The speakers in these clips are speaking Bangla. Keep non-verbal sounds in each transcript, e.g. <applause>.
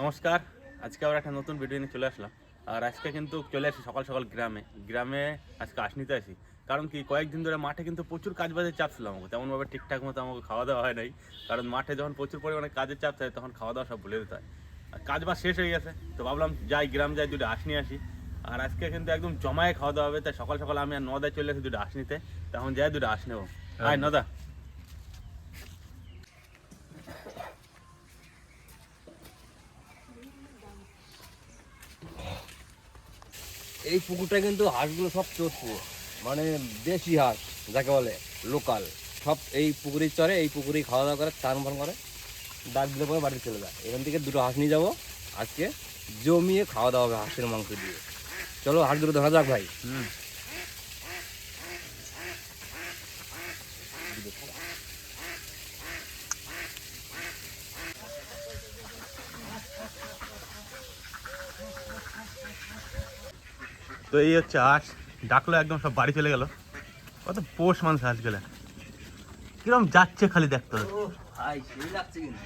নমস্কার। আজকে আবার একটা নতুন ভিডিও নিয়ে চলে আসলাম। আর আজকে কিন্তু চলে আসি সকাল সকাল গ্রামে। গ্রামে আজকে আস নিতে আসি। কারণ কি, কয়েকদিন ধরে মাঠে কিন্তু প্রচুর কাজ বাজের চাপ ছিল আমাকে। তেমনভাবে ঠিকঠাক মতো আমাকে খাওয়া দাওয়া হয় নাই। কারণ মাঠে যখন প্রচুর পরিমাণে কাজের চাপ থাকে, তখন খাওয়া দাওয়া সব ভুলে দিতে হয়। আর কাজ বাজ শেষ হয়ে গেছে। তো ভাবলাম যাই, গ্রাম যাই, দুটো আস নিয়ে আসি। আর আজকে কিন্তু একদম জমায়ে খাওয়া দাওয়া হবে। তাই সকাল সকাল আমি আর নদায় চলে আসি দুটো আস নিতে তখন যাই দুটো আস নেব। আয় নদা। এই পুকুরটা কিন্তু হাঁসগুলো সব চোরপুর মানে দেশি হাঁস, যাকে বলে লোকাল। সব এই পুকুরে চরে, এই পুকুরেই খাওয়া দাওয়া করে চান ফান করে, ডাক দিলে পরে বাড়িতে চলে যায়। এখান থেকে দুটো হাঁস নিয়ে যাব, আজকে জমিয়ে খাওয়া দাওয়া হবে হাঁসের মাংস দিয়ে। চলো হাঁসগুলো দেখা যাক ভাই। হুম। তো এই হচ্ছে আস ডাকলো একদম সব বাড়ি চলে গেল। কত পোষ মানুষ আস গেলে কিরম যাচ্ছে খালি দেখতে হবে। ভাই সেই লাগছে কিন্তু।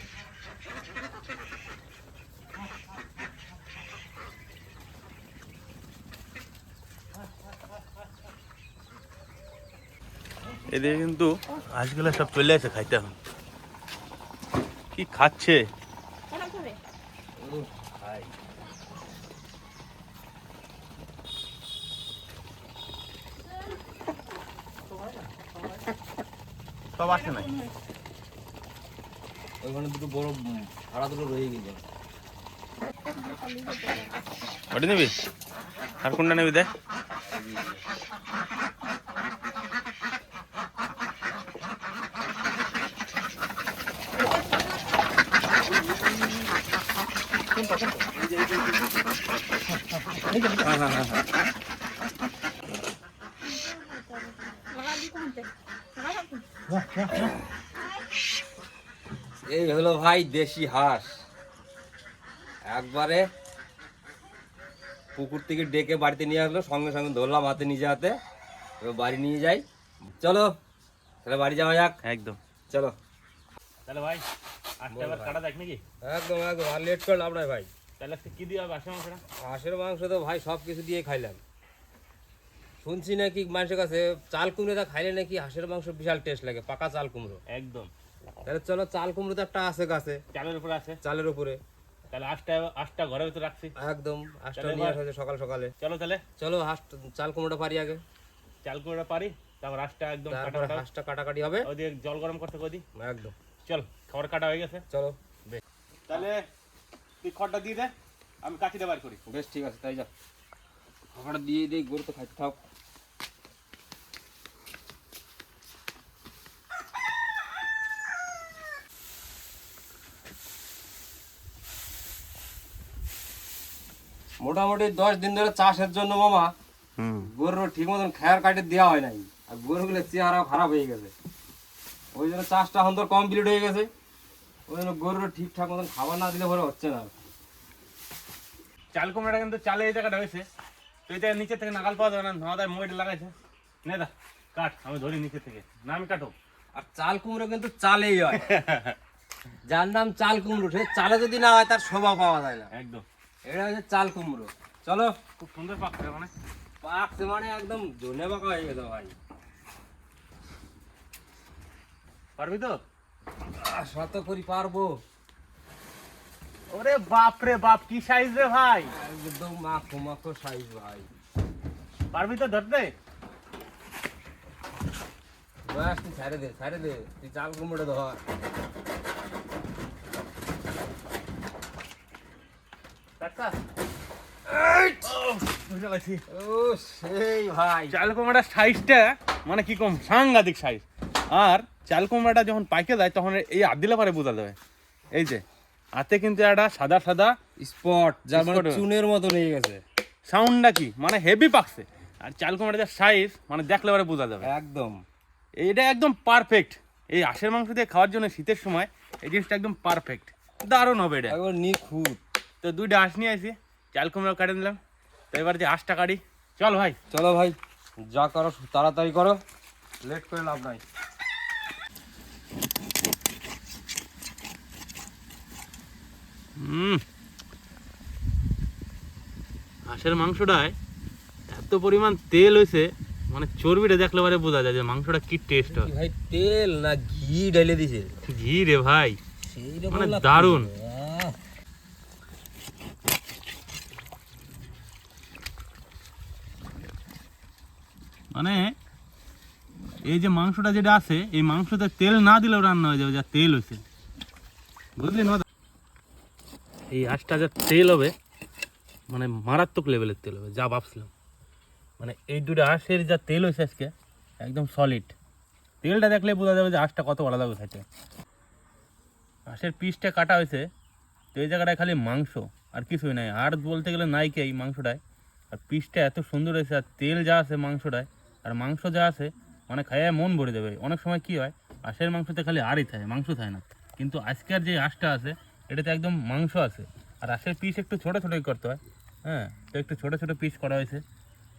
এদিকে কিন্তু হাঁসগুলো সব চলে আসে খাইতে এখন। কি খাচ্ছে ভাই সব আসে নাই। ওইখানে দুটো বড় ভাড়া দুটো রয়ে গেছে। ওটা নিবি? আর কোনটা নিবি দেখ হ্যাঁ হ্যাঁ হ্যাঁ হ্যাঁ। এই হলো ভাই দেশি হাঁস। একবারে পুকুর থেকে ডেকে বাড়িতে নিয়ে আসলো সঙ্গে সঙ্গে ধরলাম হাতে নিজে হাতে। এবার বাড়ি নিয়ে যাই। চলো তাহলে বাড়ি যাওয়া যাক। একদম। চলো। তাহলে ভাই কাটা দেখ নাকি? একদম একদম। আর লেট করলাম না ভাই। তাহলে কি দিয়ে হবে আসে মাংসটা হাঁসের মাংস তো ভাই সব কিছু দিয়ে খাইলাম। শুনছি নাকি মানুষের কাছে চাল কুমড়োটা খাইলে নাকি হাঁসের মাংস বিশাল টেস্ট লাগে পাকা চাল কুমড়ো। একদম। তাহলে চলো চাল কুমড়ো তো একটা আছে গাছে। চালের উপরে আছে। চালের উপরে। তাহলে আটটা আটটা ঘরের ভিতরে রাখছি। একদম হাঁসটা নিয়ে আসা সকাল সকালে। চলো তাহলে। চলো হাঁস চাল কুমড়োটা পারি আগে। চাল করে পারি তারপর আটটা একদম কাটা হাঁসটা কাটাকাটি হবে। ওদিকে জল গরম করতে কদি একদম। চল খাবার কাটা হয়ে গেছে। চলো। তাহলে তুই খড়টা দিয়ে দে আমি কাঠিটা বার করি। বেশ ঠিক আছে তাই যা। খাবারটা দিয়ে দিই গরু তো খাইতে থাক। মোটামুটি দশ দিন ধরে চাষের জন্য মামা গরুর ঠিক মতন খেয়ার কাটে দেওয়া হয় নাই। আর গরুগুলোর চেহারা খারাপ হয়ে গেছে। ওই জন্য চাষটা এখন তোর কমপ্লিট হয়ে গেছে। ওই জন্য গরুর ঠিকঠাক মতন খাবার না দিলে পরে হচ্ছে না। চাল কুমড়াটা কিন্তু চালে এই জায়গাটা হয়েছে। তো এটা নিচে থেকে নাগাল পাওয়া যাবে না। নদায় মইটা লাগাইছে। নে দা কাট আমি ধরি নিচে থেকে। না আমি কাটো। আর চাল কুমড়ো কিন্তু চালেই হয়। <laughs> যার নাম চাল কুমড়ো সে চালে যদি না হয় তার শোভা পাওয়া যায় না। একদম। এটা হচ্ছে চাল কুমড়ো। চলো। খুব সুন্দর পাকছে মানে। পাকছে মানে একদম ধনে পাকা হয়ে গেছে ভাই। পারবি তো? শত করি পারব। ওরে বাপ রে বাপ কি সাইজ রে ভাই? একদম মাখো মাখো সাইজ ভাই। পারবি তো ধরতে? ব্যাস তুই ছাড়ে দে ছাড়ে দে। তুই চাল কুমড়ো ধর টাকা বুঝতে পারছি ও সেই ভাই চাল কুমড়ার সাইজটা মানে কি কম সাংঘাতিক সাইজ আর চাল কুমড়াটা যখন পাইকে যায় তখন এই আধ দিলে পারে বোঝা যাবে এই যে হাতে কিন্তু একটা সাদা সাদা স্পট যার মানে চুনের মতো হয়ে গেছে। সাউন্ডটা কি? মানে হেভি পাকছে। আর চাল কুমড়ার যে সাইজ মানে দেখলে পরে বোঝা যাবে একদম। এইটা একদম পারফেক্ট এই আশের মাংস দিয়ে খাওয়ার জন্য শীতের সময় এই জিনিসটা একদম পারফেক্ট দারুণ হবে এটা। একবার নিখুঁত। তো দুইটা হাঁস নিয়ে আসি। চাল কুমড়া কাটে নিলাম। তো এবার যে হাঁসটা কাটি। চল ভাই। চলো ভাই যা করো তাড়াতাড়ি করো। লেট করে লাভ নাই। হুম। হাঁসের মাংসটায় এত পরিমাণ তেল হয়েছে মানে চর্বিটা দেখলে পরে বোঝা যায় যে মাংসটা কি টেস্ট হয়। ভাই তেল না ঘি ঢেলে দিছে। ঘি রে ভাই। মানে দারুণ। মানে এই যে মাংসটা যেটা আছে, এই মাংসতে তেল না দিলেও রান্না হয়ে যাবে, যা তেল হয়েছে বুঝলি না? এই হাঁসটা যা তেল হবে মানে মারাত্মক লেভেলের তেল হবে, যা ভাবছিলাম। মানে এই দুটো হাঁসের যা তেল হয়েছে আজকে, একদম সলিড তেলটা দেখলে বোঝা যাবে যে হাঁসটা কত লাগবে খেতে হাঁসের পিসটা কাটা হয়েছে তো এই জায়গাটায় খালি মাংস, আর কিছুই নাই। আর বলতে গেলে নাই কি এই মাংসটায়। আর পিসটা এত সুন্দর হয়েছে আর তেল যা আছে মাংসটায়, আর মাংস যা আছে মানে খাইয়ে মন ভরে দেবে অনেক সময় কি হয়, হাঁসের মাংসতে খালি আড়ই থাকে, মাংস থাকে না। কিন্তু আজকের যে হাঁসটা আছে, এটাতে একদম মাংস আছে। আর হাঁসের পিস একটু ছোটো ছোটোই করতে হয় হ্যাঁ? তো একটু ছোটো ছোটো পিস করা হয়েছে।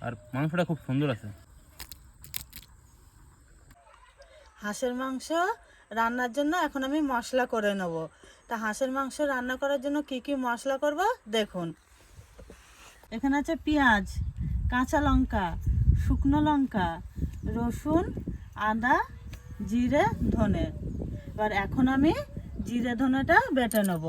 আর মাংসটা খুব সুন্দর আছে। হাঁসের মাংস রান্নার জন্য এখন আমি মশলা করে নেব। তা হাঁসের মাংস রান্না করার জন্য কি কি মশলা করব? দেখুন। এখানে আছে পেঁয়াজ, কাঁচা লঙ্কা, শুকনো লঙ্কা রসুন আদা জিরে ধনে। এবার এখন আমি জিরে ধনেটা বেটে নেব।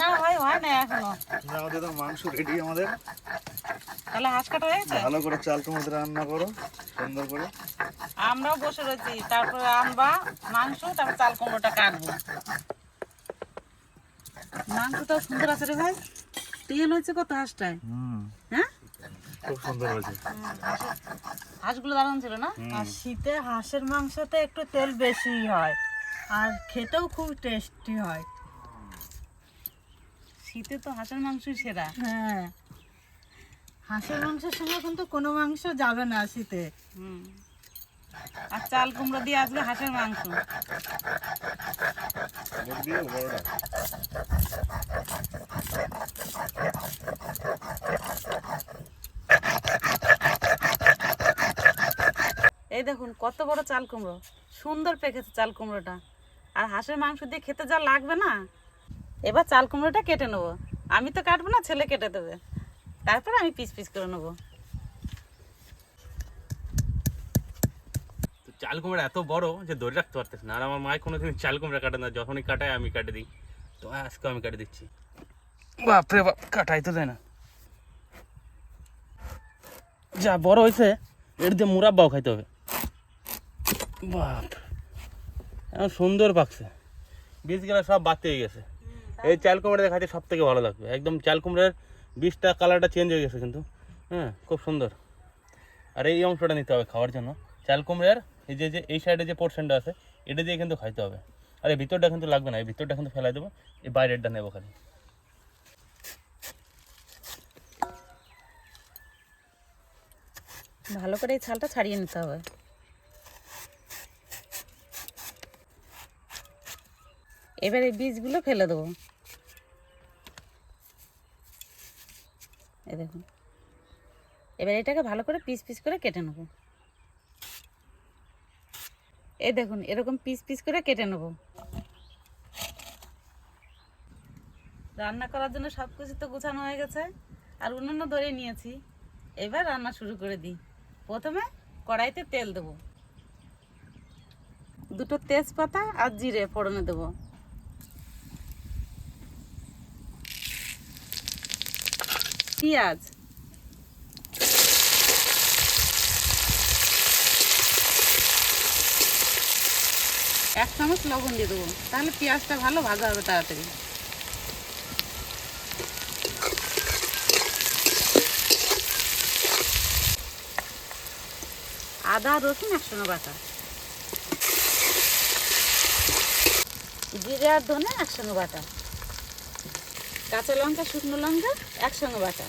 না ভাই হয় না এখনও। মাংস রেডি আমাদের। তাহলে হাঁস কাটা হয়ে গেছে? ভালো করে চাল তোমাদের রান্না করো সুন্দর করে। আমরাও বসে রয়েছি। তারপরে আনবা মাংস তারপর চাল কুমড়োটা কাটবো। মাংসটা সুন্দর আছে রে ভাই। তেল হয়েছে কত হাঁসটায়? হ্যাঁ? খুব সুন্দর হয়েছে। হাঁসগুলো দারুণ ছিল না? আর শীতে হাঁসের মাংসতে একটু তেল বেশি হয়। আর খেতেও খুব টেস্টি হয়। শীতে তো হাঁসের মাংসই সেরা। হ্যাঁ। হাঁসের মাংসের সঙ্গে কিন্তু কোনো মাংস যাবে না শীতে। হুম। আর চাল কুমড়ো দিয়ে আজকে হাঁসের মাংস। এই দেখুন কত বড় চাল কুমড়ো। সুন্দর পেকেছে চাল কুমড়োটা। আর হাঁসের মাংস দিয়ে খেতে যা লাগবে না। এবার চাল কুমড়োটা কেটে নেব। আমি তো কাটবো না ছেলে কেটে দেবে। তারপরে আমি পিস পিস করে নেব। চাল কুমড়া এত বড় যে ধরে রাখতে পারতেছ না। আর আমার মায় কোনোদিন চাল কুমড়া কাটে না যখনই কাটায় আমি কাটে দিই। তো আজকে আমি কাটে দিচ্ছি। বাপরে বাপ কাটাই তো দেয় না। যা বড় হয়েছে এর দিয়ে মুরাব্বাও খাইতে হবে। বাপ এখন সুন্দর পাকছে। বীজগুলো সব বাড়তে হয়ে গেছে। এই চাল কুমড়া দেখাতে সব থেকে ভালো লাগবে। একদম চাল কুমড়ার বীজটা কালারটা চেঞ্জ হয়ে গেছে কিন্তু। হ্যাঁ খুব সুন্দর। আর এই অংশটা নিতে হবে খাওয়ার জন্য। চাল কুমড়ার এই যে যে, এই সাইডে যে পোর্শনটা আছে, এটা দিয়ে কিন্তু খাইতে হবে। আর এই ভিতরটা কিন্তু লাগবে না, এই ভিতরটা কিন্তু ফেলাই দেবো, এই বাইরেরটা নেব খালি। ভালো করে এই ছালটা ছাড়িয়ে নিতে হবে। এবার বীজগুলো ফেলে দেবো। এই দেখুন। এবার এটাকে ভালো করে পিস পিস করে কেটে নেব। এই দেখুন, এরকম পিস পিস করে কেটে নেব। রান্না করার জন্য সব কিছু তো গোছানো হয়ে গেছে। আর উনুনও ধরে নিয়েছি। এবার রান্না শুরু করে দিই। প্রথমে কড়াইতে তেল দেবো। দুটো তেজপাতা আর জিরে ফোড়নে দেবো। পেঁয়াজ। এক চামচ লবণ দিয়ে দেবো। তাহলে পেঁয়াজটা ভালো ভাজা হবে তাড়াতাড়ি। আদা, রসুন একসঙ্গে বাটা। জিরে আর ধনে একসঙ্গে বাটা। কাঁচা লঙ্কা, শুকনো লঙ্কা, একসঙ্গে বাটা।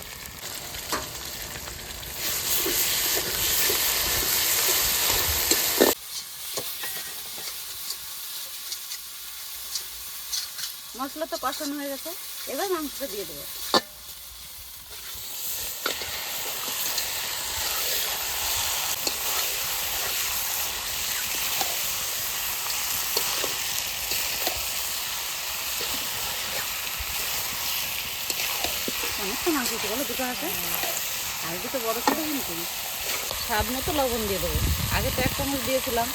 মশলা তো কষানো হয়ে গেছে, এবার মাংসটা দিয়ে দেবো অনেকটা মাংস দিতে বলো দুটো হাঁসে আর দুটো বড় ছোটো কিন্তু স্বাদ মতো লবণ দিয়ে দেবো। আগে তো এক চামচ দিয়েছিলাম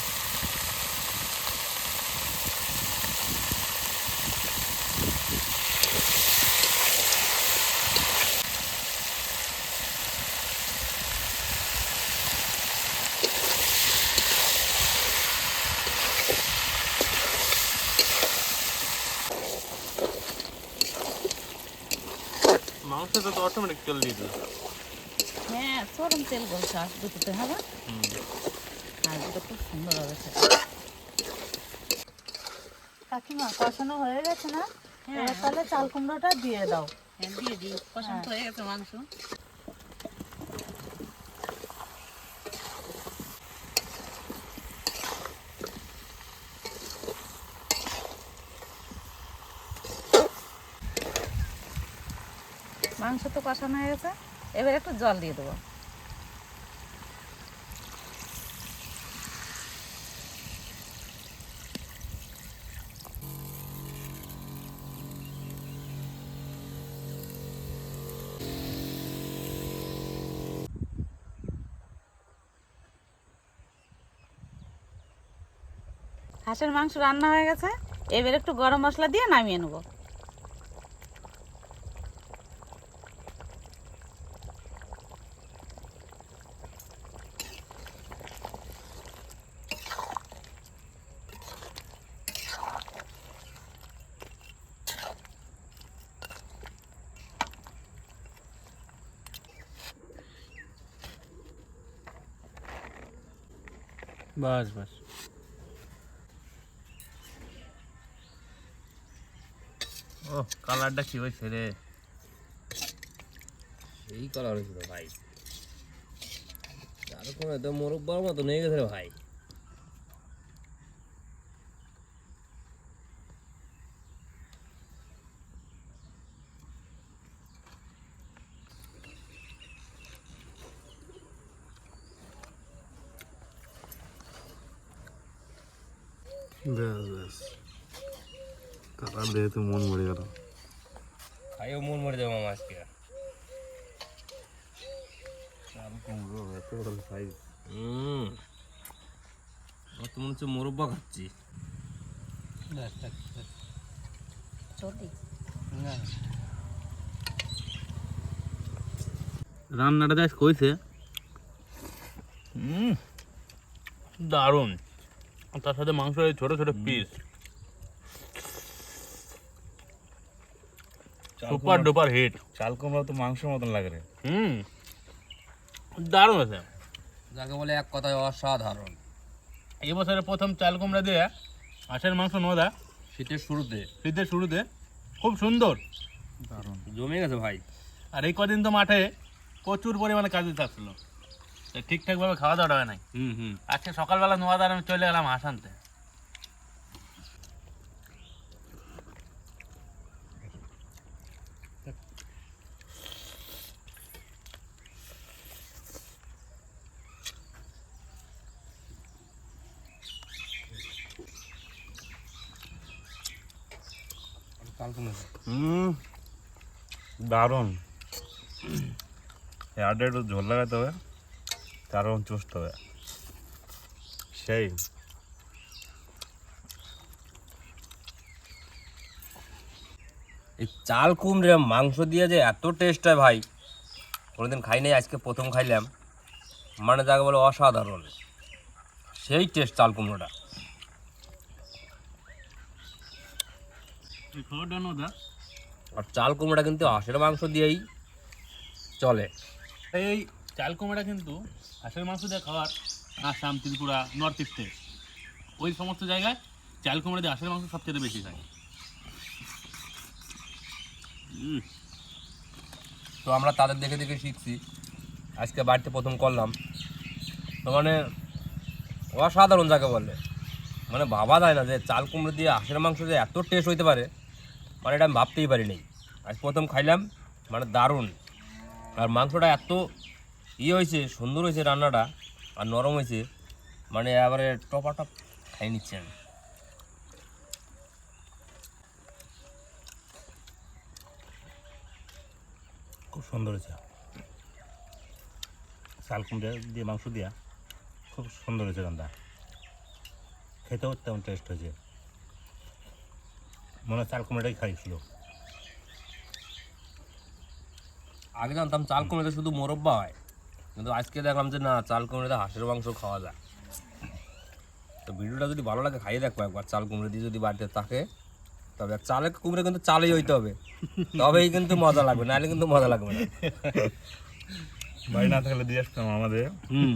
মাংসটা তো অটোমেটিক তেল দিয়ে দিল হ্যাঁ চরম তেল বলছে আর দুটোতে হবে আর দুটো খুব সুন্দর হবে কাকিমা কষানো হয়ে গেছে না? এবার তাহলে চাল কুমড়োটা দিয়ে দাও। হ্যাঁ দিয়ে দিই। কষানো হয়ে গেছে মাংস। মাংস তো কষানো হয়ে গেছে। এবার একটু জল দিয়ে দেবো। হাঁসের মাংস রান্না হয়ে গেছে। এবার একটু গরম মশলা দিয়ে নামিয়ে নেব। বাস বাস। ও কালারটা কি হয়েছে রে? এই কালার হয়েছিল ভাই। তারপরে তো মোরব্বার মতো নিয়ে গেছে রে ভাই। ব্যাস মন মরে গেল। খাইও মন মরে যাব মামা আজকে। কুমড়ো এত বড় সাইজ হুম। আমার তো মনে হচ্ছে মোরব্বা খাচ্ছি। রান্নাটা দেখ কইছে দারুণ। তার সাথে মাংস ছোট ছোট পিস সুপার ডুপার হিট চাল কুমড়ো তো মাংসের মতন লাগে রে। হুম। দারুণ আছে যাকে বলে এক কথায় অসাধারণ। এই বছরে প্রথম চাল কুমড়া দিয়ে হাঁসের মাংস নোদা শীতের শুরুতে। শীতের শুরুতে। খুব সুন্দর। দারুণ। জমে গেছে ভাই। আর এই কদিন তো মাঠে প্রচুর পরিমাণে কাজে থাকছিল ঠিকঠাকভাবে খাওয়া দাওয়া হয় নাই। হুম হুম। আজকে সকালবেলা নোয়াদার আমি চলে গেলাম হাঁস আনতে হুম দারুণ। ঝোল লাগাতে হবে। দারুণ চুষ্ট হবে। সেই। এই চাল কুমড়ে মাংস দিয়ে যে এত টেস্ট হয় ভাই কোনোদিন খাই নাই আজকে প্রথম খাইলাম। মানে যাকে বলে অসাধারণ। সেই টেস্ট চাল কুমড়োটা। আর চাল কুমড়োটা কিন্তু হাঁসের মাংস দিয়েই চলে। এই চাল কুমড়া কিন্তু হাঁসের মাংস দিয়ে খাওয়ার আসাম, ত্রিপুরা নর্থ ইস্টে ওই সমস্ত জায়গায় চাল কুমড়া দিয়ে হাঁসের মাংস সবচেয়ে বেশি খায়। তো আমরা তাদের দেখে দেখে শিখছি। আজকে বাড়িতে প্রথম করলাম। তো মানে অসাধারণ যাকে বলে। মানে ভাবা যায় না যে চাল কুমড়ো দিয়ে হাঁসের মাংস যে এত টেস্ট হইতে পারে মানে এটা আমি ভাবতেই পারিনি। আজ প্রথম খাইলাম মানে দারুণ। আর মাংসটা এত ইয়ে হয়েছে সুন্দর হয়েছে রান্নাটা আর নরম হয়েছে। মানে এবারে টপাটপ খাই নিচ্ছে আমি। খুব সুন্দর হয়েছে। কুমড়া দিয়ে মাংস দিয়া খুব সুন্দর হয়েছে রান্না। খেতেও তেমন টেস্ট হয়েছে। মনে হয় চাল কুমড়াটাই খাইছিল আগে জানতাম চাল কুমড়োতে শুধু মোরব্বা হয়। কিন্তু আজকে দেখলাম যে না চাল কুমড়িতে হাঁসের মাংস খাওয়া যায়। তো ভিডিওটা যদি ভালো লাগে খাইয়ে দেখো একবার। চাল কুমড়ো দিয়ে যদি বাড়িতে থাকে তবে চালে কুমড়ে কিন্তু চালেই হইতে হবে। তবেই কিন্তু মজা লাগবে নাহলে কিন্তু মজা লাগবে না। বাড়ি না থাকলে দিয়ে আসতাম আমাদের। হুম।